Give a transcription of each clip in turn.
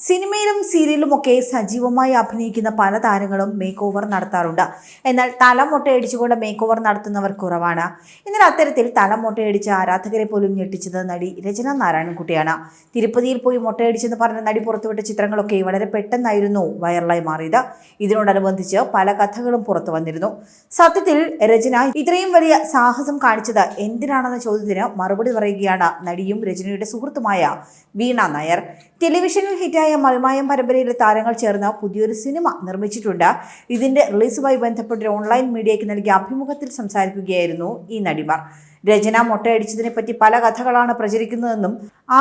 സിനിമയിലും സീരിയലും ഒക്കെ സജീവമായി അഭിനയിക്കുന്ന പല താരങ്ങളും മേക്ക് ഓവർ നടത്താറുണ്ട്. എന്നാൽ തലമൊട്ടയടിച്ചുകൊണ്ട് മേക്ക് ഓവർ നടത്തുന്നവർ കുറവാണ്. എന്നാൽ അത്തരത്തിൽ തലമൊട്ടയടിച്ച ആരാധകരെ പോലും ഞെട്ടിച്ചത് നടി രചന നാരായണൻകുട്ടിയാണ്. തിരുപ്പതിയിൽ പോയി മൊട്ടയടിച്ചെന്ന് പറഞ്ഞ നടി പുറത്തുവിട്ട ചിത്രങ്ങളൊക്കെ വളരെ പെട്ടെന്നായിരുന്നു വൈറലായി മാറിയത്. ഇതിനോടനുബന്ധിച്ച് പല കഥകളും പുറത്തു വന്നിരുന്നു. സത്യത്തിൽ രചന ഇത്രയും വലിയ സാഹസം കാണിച്ചത് എന്തിനാണെന്ന ചോദ്യത്തിന് മറുപടി പറയുകയാണ് നടിയും രചനയുടെ സുഹൃത്തുമായ വീണ നായർ. ടെലിവിഷനിൽ ഹിറ്റായ മറിമായം പരമ്പരയിലെ താരങ്ങൾ ചേർന്ന് പുതിയൊരു സിനിമ നിർമ്മിച്ചിട്ടുണ്ട്. ഇതിന്റെ റിലീസുമായി ബന്ധപ്പെട്ട് ഓൺലൈൻ മീഡിയയ്ക്ക് നൽകിയ അഭിമുഖത്തിൽ സംസാരിക്കുകയായിരുന്നു ഈ നടിമാർ. രചന മൊട്ടയടിച്ചതിനെ പറ്റി പല കഥകളാണ് പ്രചരിക്കുന്നതെന്നും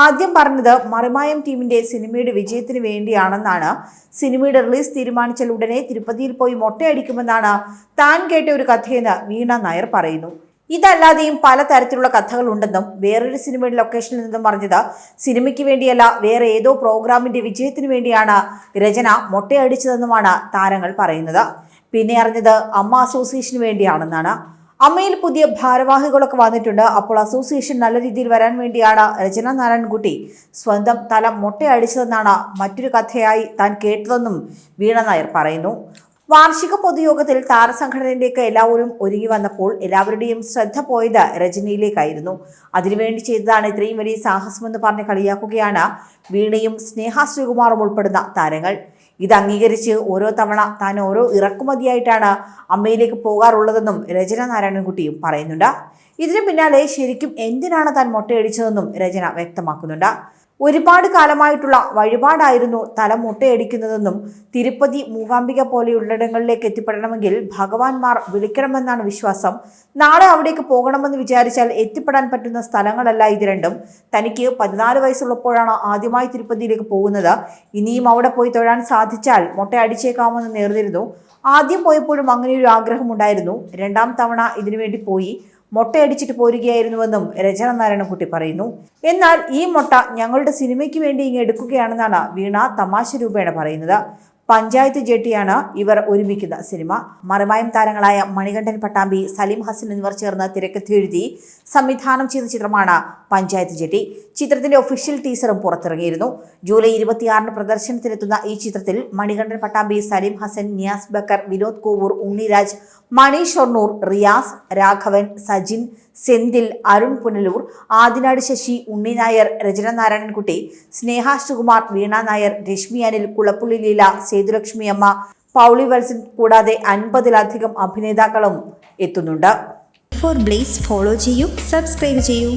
ആദ്യം പറഞ്ഞത് മറിമായം ടീമിന്റെ സിനിമയുടെ വിജയത്തിന് വേണ്ടിയാണെന്നാണ്. സിനിമയുടെ റിലീസ് തീരുമാനിച്ചാൽ ഉടനെ തിരുപ്പതിയിൽ പോയി മൊട്ടയടിക്കുമെന്നാണ് താൻ കേട്ട ഒരു കഥയെന്ന് വീണ നായർ പറയുന്നു. ഇതല്ലാതെയും പലതരത്തിലുള്ള കഥകളുണ്ടെന്നും വേറൊരു സിനിമയുടെ ലൊക്കേഷനിൽ നിന്നും പറഞ്ഞത് സിനിമയ്ക്ക് വേണ്ടിയല്ല വേറെ ഏതോ പ്രോഗ്രാമിന്റെ വിജയത്തിന് വേണ്ടിയാണ് രചന മൊട്ടയടിച്ചതെന്നുമാണ് താരങ്ങൾ പറയുന്നത്. പിന്നെ അറിഞ്ഞത് അമ്മ അസോസിയേഷന് വേണ്ടിയാണെന്നാണ്. അമ്മയിൽ പുതിയ ഭാരവാഹികളൊക്കെ വന്നിട്ടുണ്ട്. അപ്പോൾ അസോസിയേഷൻ നല്ല രീതിയിൽ വരാൻ വേണ്ടിയാണ് രചന നാരായൺകുട്ടി സ്വന്തം തല മൊട്ടയടിച്ചതെന്നാണ് മറ്റൊരു കഥയായി താൻ കേട്ടതെന്നും വീണ നായർ പറയുന്നു. വാർഷിക പൊതുയോഗത്തിൽ താരസംഘടനയിലേക്ക് എല്ലാവരും ഒരുങ്ങി വന്നപ്പോൾ എല്ലാവരുടെയും ശ്രദ്ധ പോയത് രജനിയിലേക്കായിരുന്നു. അതിനുവേണ്ടി ചെയ്തതാണ് ഇത്രയും വലിയ സാഹസമെന്ന് പറഞ്ഞ് കളിയാക്കുകയാണ് വീണയും സ്നേഹ ശ്രീകുമാറും ഉൾപ്പെടുന്ന താരങ്ങൾ. ഇത് അംഗീകരിച്ച് ഓരോ തവണ താൻ ഓരോ ഇറക്കുമതിയായിട്ടാണ് അമ്മയിലേക്ക് പോകാറുള്ളതെന്നും രചന നാരായണൻകുട്ടിയും പറയുന്നുണ്ട്. ഇതിനു പിന്നാലെ ശരിക്കും എന്തിനാണ് താൻ മൊട്ടയടിച്ചതെന്നും രചന വ്യക്തമാക്കുന്നുണ്ട്. ഒരുപാട് കാലമായിട്ടുള്ള വഴിപാടായിരുന്നു തല മുട്ടയടിക്കുന്നതെന്നും തിരുപ്പതി മൂകാംബിക പോലെയുള്ളിടങ്ങളിലേക്ക് എത്തിപ്പെടണമെങ്കിൽ ഭഗവാൻമാർ വിളിക്കണമെന്നാണ് വിശ്വാസം. നാളെ അവിടേക്ക് പോകണമെന്ന് വിചാരിച്ചാൽ എത്തിപ്പെടാൻ പറ്റുന്ന സ്ഥലങ്ങളല്ല ഇത് രണ്ടും. തനിക്ക് പതിനാല് വയസ്സുള്ളപ്പോഴാണ് ആദ്യമായി തിരുപ്പതിയിലേക്ക് പോകുന്നത്. ഇനിയും അവിടെ പോയി തൊഴാൻ സാധിച്ചാൽ മുട്ട അടിച്ചേക്കാമെന്ന് നേർന്നിരുന്നു. ആദ്യം പോയപ്പോഴും അങ്ങനെയൊരു ആഗ്രഹമുണ്ടായിരുന്നു. രണ്ടാം തവണ ഇതിനുവേണ്ടി പോയി. മൊട്ടയടിച്ചിട്ട് പോരുകയായിരുന്നുവെന്നും രചന നാരായണൻകുട്ടി പറയുന്നു. എന്നാൽ ഈ മൊട്ട ഞങ്ങളുടെ സിനിമയ്ക്ക് വേണ്ടി ഇങ്ങ് എടുക്കുകയാണെന്നാണ് വീണ തമാശ രൂപേണ പറയുന്നത്. പഞ്ചായത്ത് ജെട്ടിയാണ് ഇവർ ഒരുമിക്കുന്ന സിനിമ. മറുമായും താരങ്ങളായ മണികണ്ഠൻ പട്ടാമ്പി സലീം ഹസൻ എന്നിവർ ചേർന്ന് തിരക്കഥ എഴുതി സംവിധാനം ചെയ്ത ചിത്രമാണ് പഞ്ചായത്ത് ജെട്ടി. ചിത്രത്തിന്റെ ഒഫീഷ്യൽ ടീസറും പുറത്തിറങ്ങിയിരുന്നു. ജൂലൈ ഇരുപത്തിയാറിന് പ്രദർശനത്തിനെത്തുന്ന ഈ ചിത്രത്തിൽ മണികണ്ഠൻ പട്ടാമ്പി സലീം ഹസൻ നിയാസ് ബക്കർ വിനോദ് കോവൂർ ഉണ്ണിരാജ് മണി ഷൊർണൂർ റിയാസ് രാഘവൻ സജിൻ സെന്തിൽ അരുൺ പുനലൂർ ആദിനാട് ശശി ഉണ്ണി നായർ രചന നാരായണൻകുട്ടി സ്നേഹ സുകുമാർ വീണ നായർ രശ്മി അനിൽ കുളപ്പുള്ളി ലീല സേതുലക്ഷ്മി അമ്മ പൗളി വത്സൻ കൂടാതെ അൻപതിലധികം അഭിനേതാക്കളും എത്തുന്നുണ്ട്. ഫോർ ബ്ലേസ് ഫോളോ ചെയ്യൂ സബ്സ്ക്രൈബ് ചെയ്യൂ.